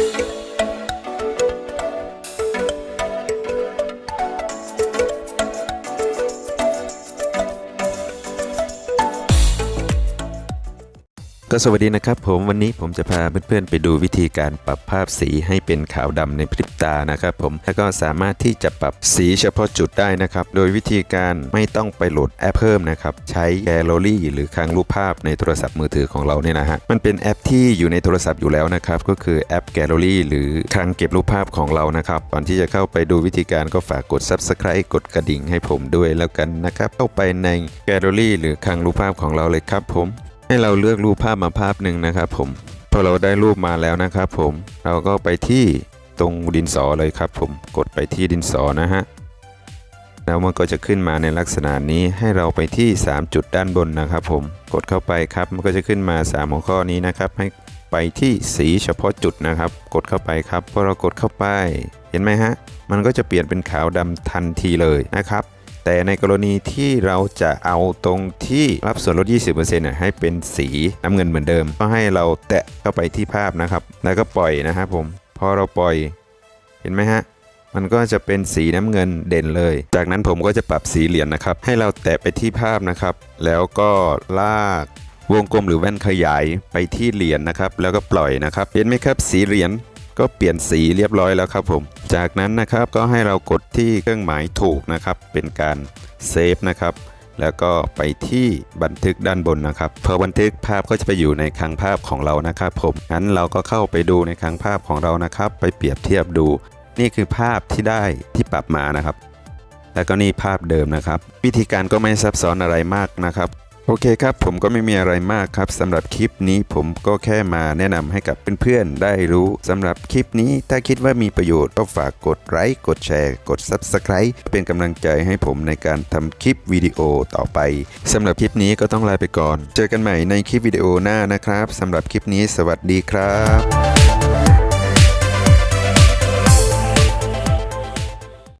Thank you. ก็สวัสดีนะครับผมวันนี้ผมจะพาเพื่อนๆไปดูวิธีการปรับภาพสีให้เป็นขาวดำในพริบตานะครับผมแล้วก็สามารถที่จะปรับสีเฉพาะจุดได้นะครับ โดยวิธีการไม่ต้องไปโหลดแอปเพิ่มนะครับ ใช้แกลเลอรี่หรือคลังรูปภาพในโทรศัพท์มือถือของเราเนี่ยนะฮะมันเป็นแอปที่อยู่ในโทรศัพท์อยู่แล้วนะครับ ก็คือแอปแกลเลอรี่หรือคลังเก็บรูปภาพของเรานะครับก่อนที่จะเข้าไปดูวิธีการก็ฝากกด Subscribe กดกระดิ่งให้ผมด้วยแล้วกันนะครับเข้าไปในแกลเลอรี่หรือคลังรูปภาพของเราเลยครับผม ให้เราเลือกรูปภาพมาภาพหนึ่งนะครับผมพอเราได้รูปมาแล้วนะครับผมเราก็ไปที่ตรงดินสอเลยครับผมกดไปที่ดินสอนะฮะแล้วมันก็จะขึ้นมาในลักษณะนี้ให้เราไปที่ 3 จุดด้านบนนะครับผมกดเข้าไปครับมันก็จะขึ้นมา 3 หัวข้อนี้นะครับให้ไปที่สีเฉพาะจุดนะครับ กดเข้าไปครับพอเรากดเข้าไป เห็นไหมฮะมันก็จะเปลี่ยนเป็นขาวดำทันทีเลยนะครับ แต่ในกรณีที่เราจะเอาตรงที่รับส่วนลด 20%เนี่ยให้เป็นสีน้ำเงินเหมือนเดิม ก็ให้เราแตะเข้าไปที่ภาพนะครับ แล้วก็ปล่อยนะครับผม พอเราปล่อย เห็นไหมฮะ มันก็จะเป็นสีน้ำเงินเด่นเลย จากนั้นผมก็จะปรับสีเหรียญนะครับ ให้เราแตะไปที่ภาพนะครับ แล้วก็ลากวงกลมหรือแว่นขยายไปที่เหรียญนะครับ แล้วก็ปล่อยนะครับ เห็นไหมครับ สีเหรียญ ก็เปลี่ยนสีเรียบร้อยแล้วครับผม จากนั้นนะครับก็ให้เรากดที่เครื่องหมายถูกนะครับ เป็นการเซฟนะครับ แล้วก็ไปที่บันทึกด้านบนนะครับพอบันทึกภาพก็จะไปอยู่ในคลังภาพของเรานะครับผมงั้นเราก็เข้าไปดูในคลังภาพของเรานะครับ ไปเปรียบเทียบดู นี่คือภาพที่ได้ที่ปรับมานะครับ แล้วก็นี่ภาพเดิมนะครับ วิธีการก็ไม่ซับซ้อนอะไรมากนะครับ โอเคครับ ผมก็ไม่มีอะไรมากครับสำหรับคลิปนี้ผมก็แค่มาแนะนำให้กับเพื่อนๆ ได้รู้สำหรับคลิปนี้ถ้าคิดว่ามีประโยชน์ก็ฝากกดไลค์กดแชร์ กด Subscribe เป็นกำลังใจให้ผมในการทำคลิปวิดีโอต่อไปสำหรับคลิปนี้ก็ต้องลาไปก่อน เจอกันใหม่ในคลิปวิดีโอหน้านะครับสำหรับคลิปนี้สวัสดีครับ